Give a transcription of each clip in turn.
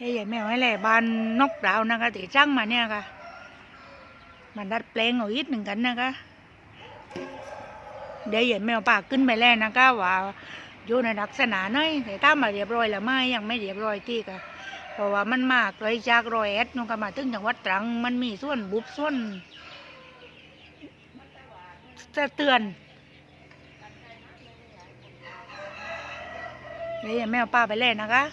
เฮ้ยใหญ่แมวให้แหล่บ้านนกดาวนะคะที่จ้างมาเนี่ยค่ะ มันดัดแปลงเอาอีกหนึ่งกันนะคะเดี๋ยวใหญ่แมวปากขึ้นไปแล้วนะคะว่าอยู่ในลักษณะไหนแต่ถ้ามาเรียบร้อยแล้วไม่ยังไม่เรียบร้อยที่ค่ะเพราะว่ามันมากเลยจากรอยเอ็ดนนก็มาถึงจังหวัดตรังมันมีส่วนบุบส่วนสะเตือนเดี๋ยวแมวป้าไปแล้วนะคะ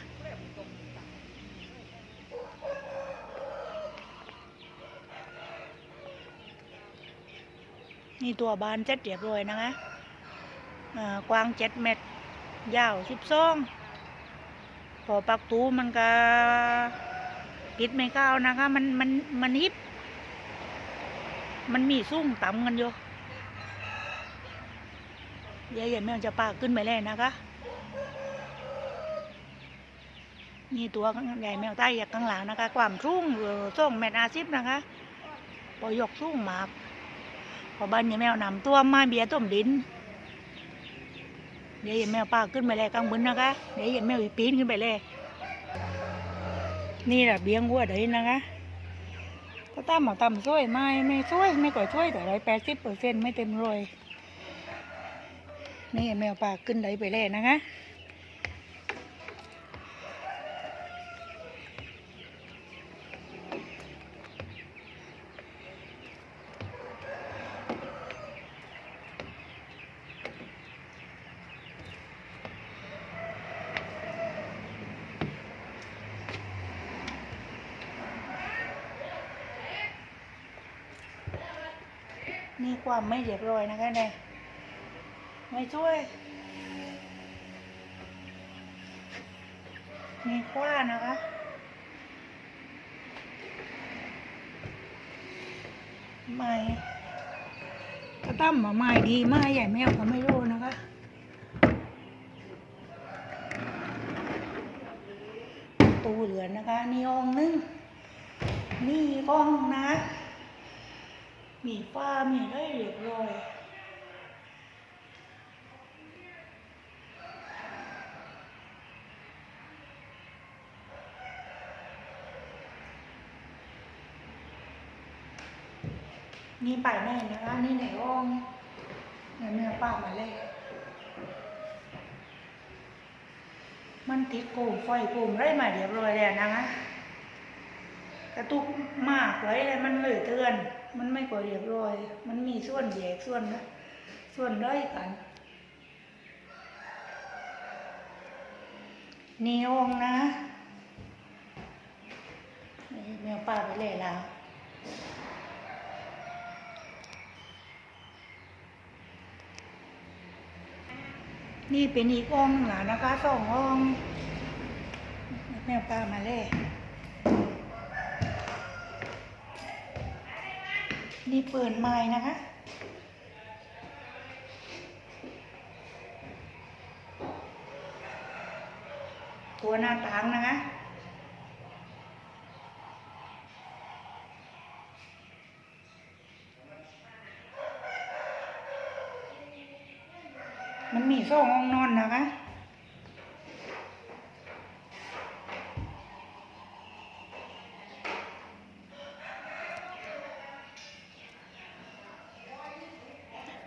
นี่ตัวบานเจ็ดเรียบร้อยนะคะกว้างเจ็ดเมตร ยาวสิบสองพอปักตูมันก็ปิดไม่เข้านะคะ มันมันมันฮิปมันมีสูงต่ำกันอยู่เดี๋ยใหญ่แมวจะปากขึ้นไปเลยนะคะนี่ตัวใหญ่แมวใต้จากข้างหลังนะคะ ความสูงสองเมตรอาสิบนะคะพอยกสูงมาก พอบ้านยายแมวนำตัวมาเบียต้มดิน เดี๋ยวยายแมวป้าขึ้นไปเลยกลางบนนะคะ เดี๋ยวยายแมวอีปีนขึ้นไปเลย นี่แหละเบี้ยงวัวเดี๋ยวนะคะก็ตามหมาตำช่วยไม่ไม่ช่วยไม่ก่อยช่วยแต่ร้อยแปดสิบเปอร์เซ็นต์ไม่เต็มร้อยนี่ยายแมวป้าขึ้นไหลไปเลยนะคะ นี่ความไม่เรียบร้อยนะคะเนี่ยไม่ช่วย มีคว้านะคะ ไม่ก็ตั้มมาไม่ดีไม่ใหญ่แมวก็ไม่รู้นะคะตูเหลือนนะคะ นี่องนึง นี่กล้องนะ มีฟ้ามีได้เรียบร้อยนี่ไปแน่นะคะนี่ไหนอ้องเดี๋ยแม่ป้ามาเลยมันติดโกมไฟโกมไรมาเรียบร้อยแล้วนะคะ กระตุกมากเลยเลยมันเลยเตือน มันไม่ก่อเรียบร้อย มันมีส่วนแยกส่วนนะส่วนด้อยกัน นีองนะแมวป่าไปเลยแล้วนี่เป็นอีกองหนึ่งหลานนะคะสององแมวป่ามาเล นี่เปิดไม้นะคะ ตัวหน้าต่างนะคะมันมีโซ่ห้องนอนนะคะ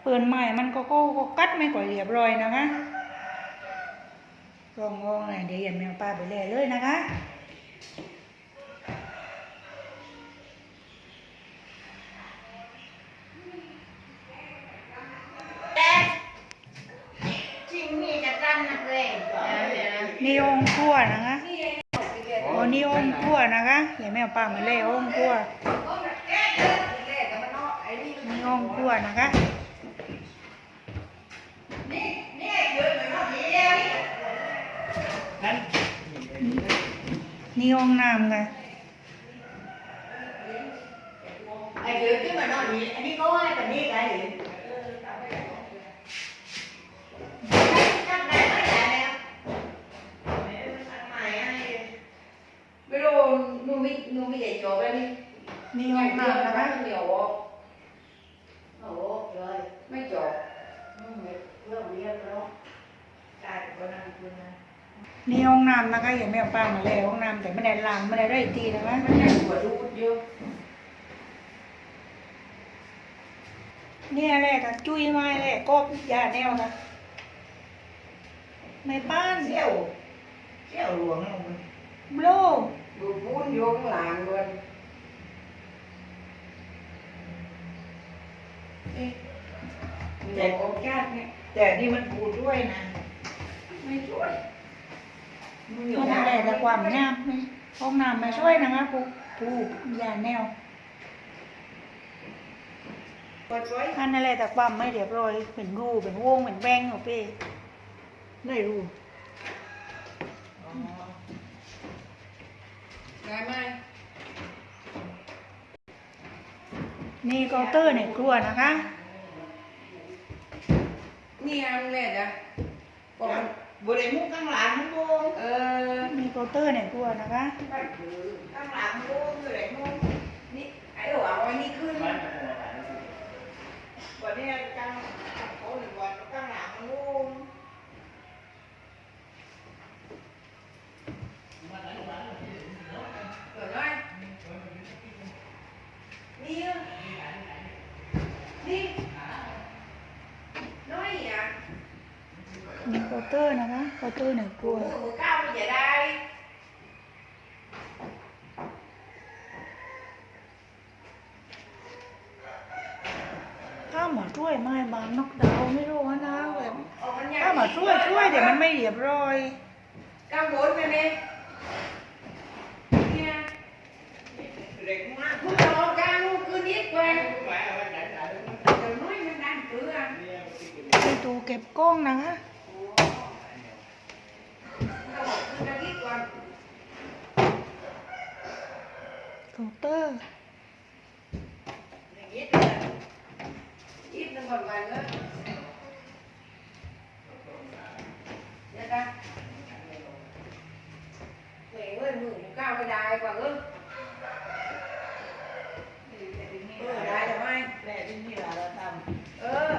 ปิดใหม่มันก็ก็ก็กัดไม่ก่อยเรียบร้อยนะคะลองงองเลยเดี๋ยวอย่าแมวป้าไปเลยเลยนะคะจริงนี่จะตั้งนักเลงนี่องค์ขั้วนะคะโอ้นี่องค์ขั้วนะคะอย่าแมวป้ามาเลยองค์ขั้วนี่องค์ขั้วนะคะ นี่ห้องน้ำค่ะไอ้เดี๋ยวที่มันนอนนี้อันนี้ก็ให้แบบนี้ไงจับได้ไหมเนี่ยไม่รู้นูไม่นูไม่ใหญ่โจ้แล้วนี่นี่ห้องน้ำนะคะเหนียวโอ้โหเลยไม่จบเริ่มเรีย นี่ห้องน้ำนะคะย่าไม่เอาป้ามาเลยห้องน้ำแต่ไม่ได้ล้างไม่ได้ไรทีนะคะมันใหญ่กว่ารูดเยอะเนี่ยแหละค่ะจุ้ยไม้แหละก็ยาแนวนะไม่ป้านเสี่ยวเสี่ยวหลวงลงโบลดูปูนโยงหลังด้วยนี่แต่โอกาสเนี่ยแต่นี่มันปูด้วยนะ ไม่ช่วย มันอะไรแต่ความงามไหมห้องน้ำมาช่วยนะคะปูปูยาแนวอันอะไรแต่ความไม่เรียบร้อยเป็นรูเป็นวงเป็นแบงขอพี่ไม่รู้ได้ไหมนี่เคาน์เตอร์ในครัวนะคะ นี่อันแรกอะ บอกมันบริมุกข้างหลังมันโกงเออมีเคาน์เตอร์ในครัวนะคะข้างหลังโกงอยู่ไหนโกงนี่ไอ้หัวเอาไว้นี่ขึ้นวันนี้กลางเขาหนึ่งวันข้างหลังมันโกงเกิดอะไรนี่อะนี่น้อยอะ มี เคาน์เตอร์นะคะเคาน์เตอร์ในครัวหมูก้าวมันจะได้ถ้ามาช่วยไม่บานนอกดาวน์ไม่รู้ว่านะแบบออกมันยังถ้ามาช่วยช่วยแต่มันไม่เรียบร้อยก้าวบนไปไหมเนี่ยเด็กมากคุณรอก้าวลูกคืนนิดกว่าเดี๋ยวน้อยมันดันเกลือไปดูเก็บกล้องนะคะ เราบอกคืนละนิดกว่า เคาน์เตอร์ อย่างนี้เลยยิบหนึ่งวันวันเลยเดี๋ยวนะเฮ้ยเว้ยมือหมูก้าวไม่ได้กว่าเออเออได้หรือไม่แต่ที่นี่เราทเออ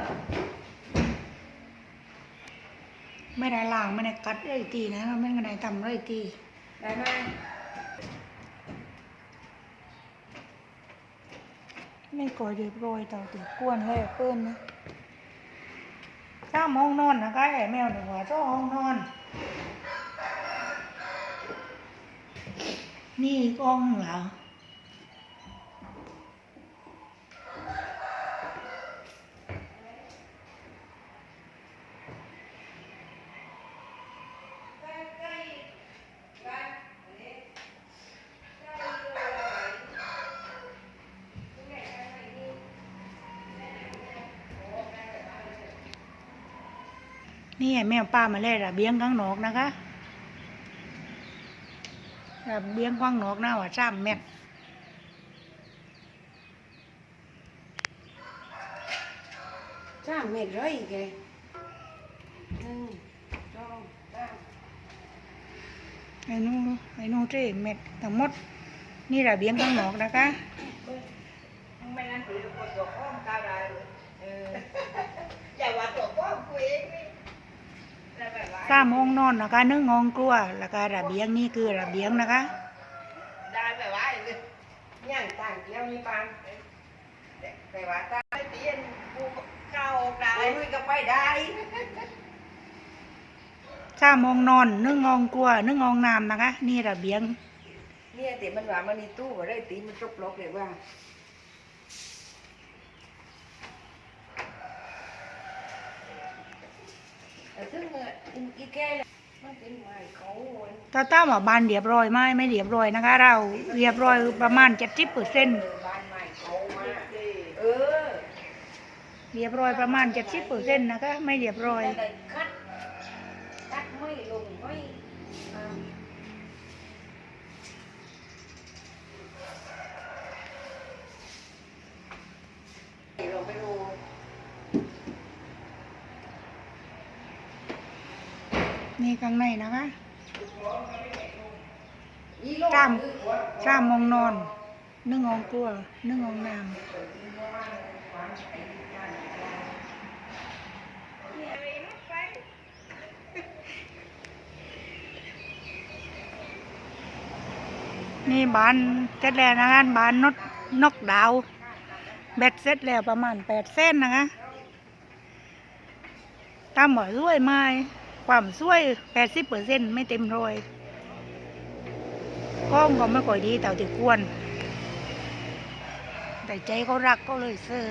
ไม่ได้ล้างไม่ได้กัดไรตีนะไม่ได้ทำไรตีได้ไหม ไม่ก่อยเรียบร้อยต่อติกวนให้เปิ้นนะถ้ามห้องนอนนะคะไอ้แมวหนึ่งว่าเจ้าห้องนอน นี่กล้องเหรอ นี่ไอ้แมวป้ามาเล่ระเบียงข้างนอกนะคะระเบียงข้างนอกนะว่าจ้ามแมทสามเม็ดร้อยแกหนึ่งสองสามไอ้นู่นไอ้นู่นเจ้แมททั้งหมด นี่ระเบียงข้างนอกนะคะไม่งั้นถือตัวตัวอ้อมก้าวได้เลยเอออย่าว่าตัวอ้อมกูเองนี่แล้วแบบว่า สามห้องนอนนะคะหนึ่งห้องครัวแล้วก็ระเบียงนี่คือระเบียงนะคะได้แบบว่าเลยย่างต่างเกี่ยวนี่ปังแต่ว่าตาไม่เปลี่ยนกูเข้าออกได้ลุยก็ไปได้สามห้องนอนหนึ่งห้องครัวหนึ่งห้องน้ำนะคะ นี่ระเบียงเนี่ยแต่มันว่ามันนี่ตู้ว่าได้ตีมันจบล็อกเลยว่า แต่ซึ่งอีแก่มันเป็นไม้เขาโอนถ้าตั้มว่าบานเรียบร้อยไหมไม่เรียบร้อยนะคะ เราเรียบร้อยประมาณเจ็ดสิบเปอร์เซ็นต์เออบ้านไม้เขามาเออเรียบร้อยประมาณเจ็ดสิบเปอร์เซ็นต์นะคะ ไม่เรียบร้อยได้คัดคัดไม่ลงไม่เราไปดู นี่ข้างในนะคะตามตามมองนอนนึ่งองกลัวนึ่งองน้ำนี่บ้านเสร็จแล้วนะคะบ้านนกนกดาวแบดเสร็จแล้วประมาณแปดเส้นนะคะตามหมอยด้วยไม้ ความสวยแปดสิบเปอร์เซ็นไม่เต็มร้อยกล้องก็ไม่ค่อยดีแต่ที่ควรแต่ใจเขารักก็เลยซื้อ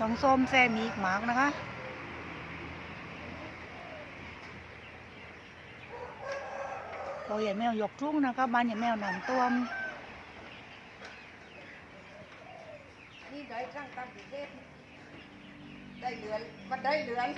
ต้องส้มแซมอีกหมากนะคะเราอย่าแมวยกทุ่งนะคะบ้านอย่าแมวหนำตัวม ได้เศษได้เดือนมันได้เดือน